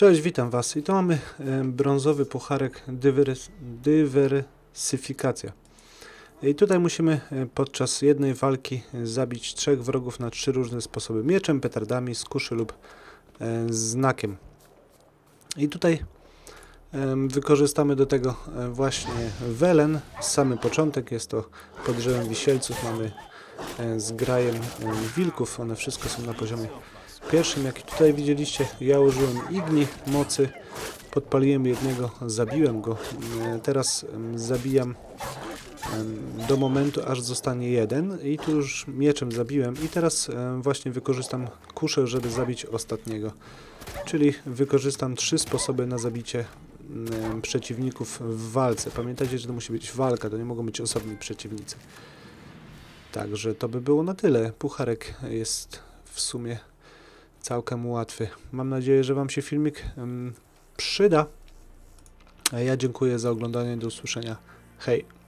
Cześć, witam Was. I tu mamy brązowy pucharek dywerys- dywersyfikacja. I tutaj musimy e, podczas jednej walki e, zabić trzech wrogów na trzy różne sposoby. Mieczem, petardami, z kuszy lub e, znakiem. I tutaj wykorzystamy do tego właśnie welen. Samy początek jest to pod drzewem wisielców. Mamy z grajem wilków. One wszystko są na poziomie pierwszym, jaki tutaj widzieliście, ja użyłem igni mocy, podpaliłem jednego, zabiłem go. E, Teraz zabijam do momentu, aż zostanie jeden i tu już mieczem zabiłem i teraz właśnie wykorzystam kuszę, żeby zabić ostatniego. Czyli wykorzystam trzy sposoby na zabicie przeciwników w walce. Pamiętajcie, że to musi być walka, to nie mogą być osobni przeciwnicy. Także to by było na tyle. Pucharek jest w sumie całkiem łatwy. Mam nadzieję, że Wam się filmik przyda. A ja dziękuję za oglądanie. Do usłyszenia. Hej!